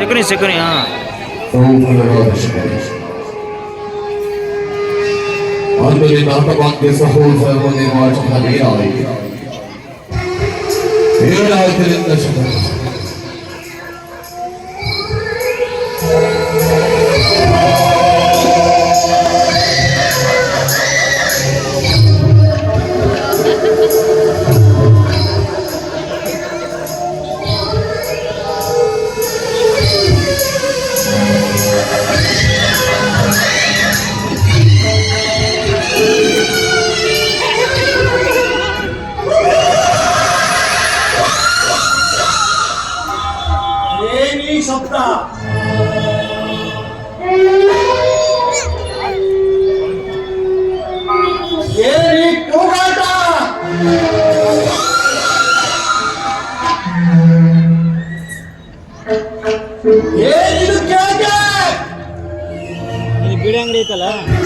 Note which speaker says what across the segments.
Speaker 1: ಶಕುನಿ ಶಕುನಿ ಹಾ
Speaker 2: ಸೌಭಲವಾದ ಶಿವನೇ. ಆದ್ದರಿಂದ ಹಠಭಾಗ್ಯ ಸಹೋದರ ನಿರ್ವಾಚಕ ಏನಾಯಿತು ಏನಾಯ್ತರಿಂದ
Speaker 3: lá.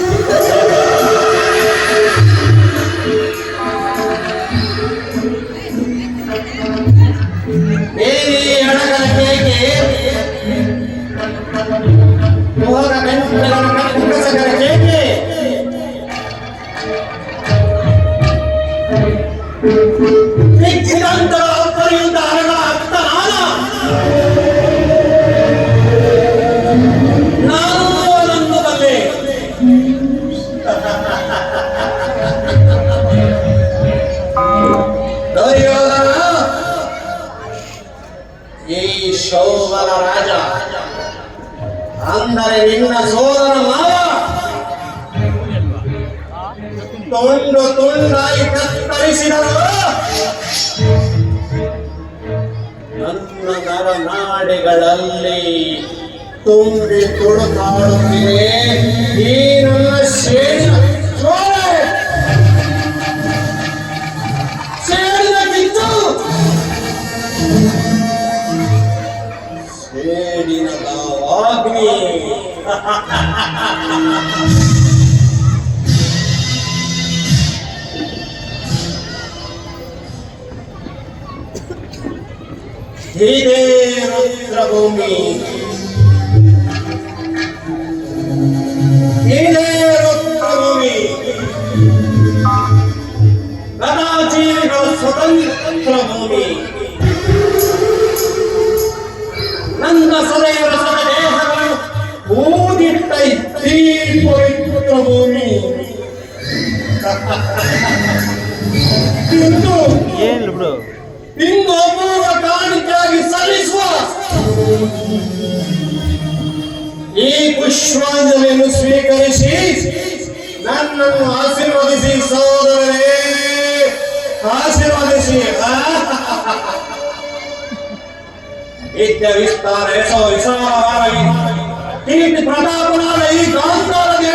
Speaker 3: ತುಂಡು ತುಂಡಾಗಿ ಕತ್ತರಿಸಿದರು ನನ್ನ ನರ ನಾಡಿಗಳಲ್ಲಿ ತುಂಬಿ ತುಳುಕಾಡುತ್ತಿದೆ. ಈ ನನ್ನ ಶೇಷ ಸೇಡಿನ ಕಿಚ್ಚು ಇದೇ ರುದ್ರಭೂಮಿ. ಇದೇ ರುದ್ರಭೂಮಿ. ಗದಾಜೀವಿಗಳ ಸ್ವತಂತ್ರ ಭೂಮಿ ನನ್ನ ಸದೈವ ಸದ ದೇಹಗಳು ಊದಿಟ್ಟ ಇದ್ದೀ ಪವಿತ್ರ ಭೂಮಿ ಇಂದು ಇಂದು ಈ ಪುಷ್ಪಾಂಜಲಿಯನ್ನು ಸ್ವೀಕರಿಸಿ ನನ್ನನ್ನು ಆಶೀರ್ವದಿಸಿ ಸಹೋದರರೇ ಆಶೀರ್ವದಿಸಿ ನಿತ್ಯ ವಿಸ್ತಾರ ಯಶೋ ವಿಶಾಲವಾಗಿ ಕೀರ್ತಿ ಪ್ರತಾಪನಾದ ಈ ಗಾಂಧಾರ ದೇಶದ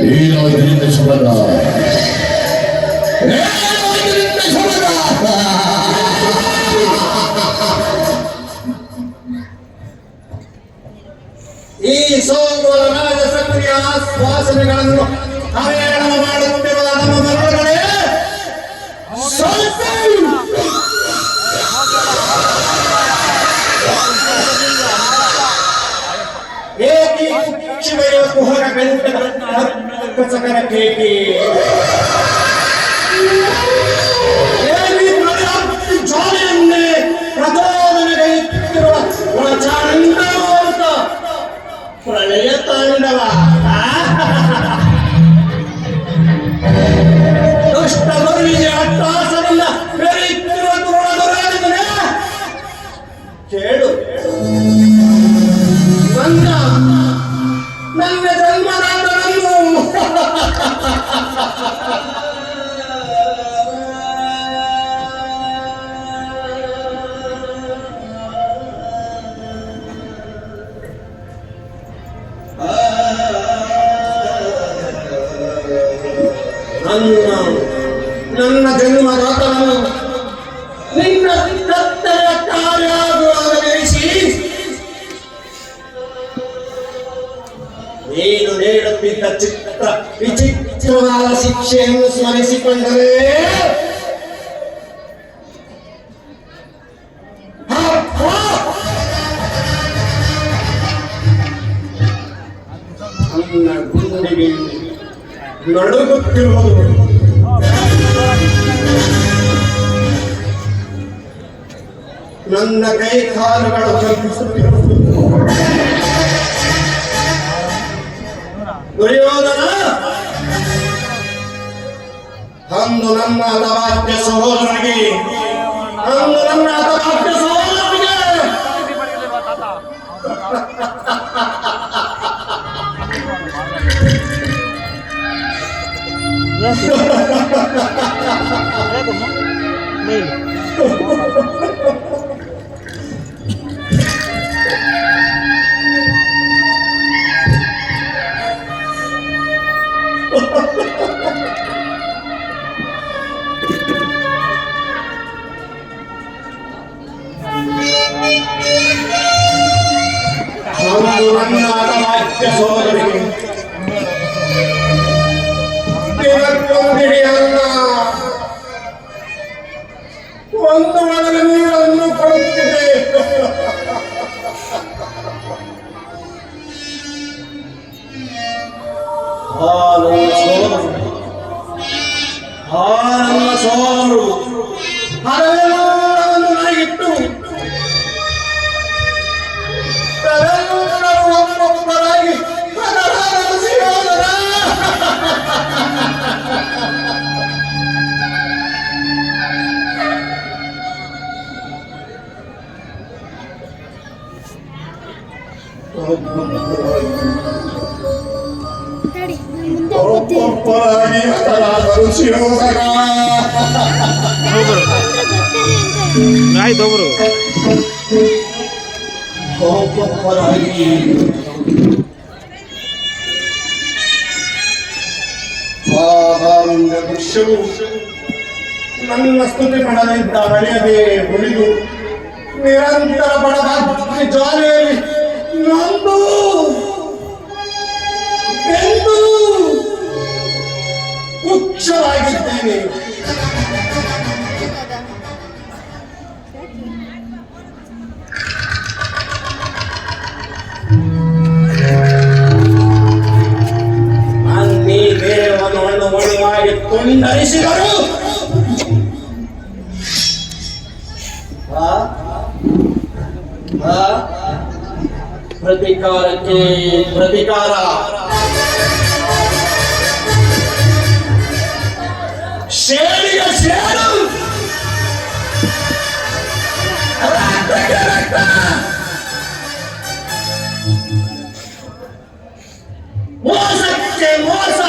Speaker 2: ಶಿವನ ಏನಾಯ್ತರಿಂದ ಶಿವನ
Speaker 3: ಈ ಸೋಮರ ರಾಜ ಸಕ್ರಿಯ ಆಶ್ವಾಸನೆಗಳನ್ನು ಹರಣ ಮಾಡುತ್ತಿರುವ ನಮ್ಮ ಮರಗಳೇ ಸ್ವಲ್ಪ ಶಿವೆಯ ಕುಹರ ಬೆಂಟದ ಕಸಕರ ಕೇಟಿ ಏನಿ ಜನ್ಮದಾತನನ್ನು ನಿನ್ನ ಕತ್ತಲ ಕಾರ್ಯಾಗುವಾಗ ನೆನೆಸಿ. ನೀನು ನೀಡುತ್ತಿದ್ದ ಚಿತ್ರ ವಿಚಿತ್ರವಾದ ಶಿಕ್ಷೆಯನ್ನು ಸ್ಮರಿಸಿಕೊಂಡರೆ ನಡುಗುತ್ತಿರುವುದು ನನ್ನ ಕೈ ಕಾಲುಗಳು ಕಂಪಿಸುತ್ತಿರುವುದು ದುರ್ಯೋಧನ ಅಂದು ನನ್ನ ಅತವಾದ್ಯ ಸಹೋದರನಿಗೆ ಅಂದು ನನ್ನ ಅತವಾದ್ಯ ಸಹೋದರನಿಗೆ
Speaker 1: ಯಾಕಮ್ಮ ಮೇಲೆ
Speaker 3: சோதரிக்கும் ಒಬ್ಬೊಬ್ಬರಾಗಿ
Speaker 4: ಬರ್ತೀನಿ ಅಂತ
Speaker 1: ಆಯ್ತು ಹೋಗ್ಬರು
Speaker 3: ಒಬ್ಬೊಬ್ಬರಾಗಿ ಆಹಾರದಿಂದ ದೃಶ್ಯವು ನನ್ನ ಸ್ತುತಿ ಪಡಲಿದ್ದ ನಡೆಯದೆ ಉಳಿದು ನಿರಂತರ ಬಡದ ಅಗ್ನಿ ಜ್ವಾಲೆಯಲ್ಲಿ ನೊಂದು ಕುಕ್ಷರಾಗಿದ್ದೇನೆ ಅನ್ನಿ ದೇವನನ್ನು ಒಳಗಾಗಿ ತುಂಡರಿಸಿದರು ಆ? ಆ? ಪ್ರತಿಕಾರಕ್ಕೆ ಪ್ರತಿಕಾರ ಶೇಡಿಗೆ ಶೇಡು ರಕ್ತಕ್ಕೆ ರಕ್ತ ಮೋಸಕ್ಕೆ ಮೋಸ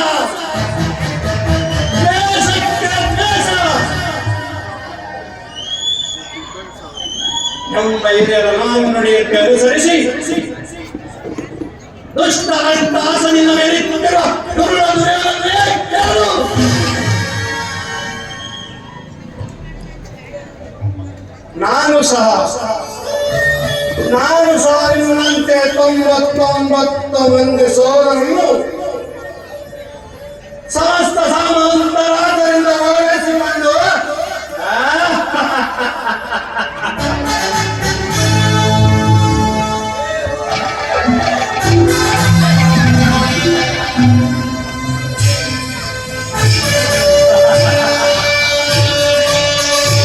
Speaker 3: ದೇಶಕ್ಕೆ ದೇಶ ನಮ್ಮ ಹಿರಿಯರ ನಾನುಡಿಯಕ್ಕೆ ಅನುಸರಿಸಿ ದುಷ್ಟ ಅಟ್ಟಾಸನಿಂದ ಮೇಲಿಟ್ಟಿರುವ ದುರುಳ ಸಹ. ನಾನು ಸಹ ತೊಂಬತ್ತೊಂಬತ್ತ ಒಂದು ಮಂದಿ ಸಮಸ್ತ ಸಮಸ್ತ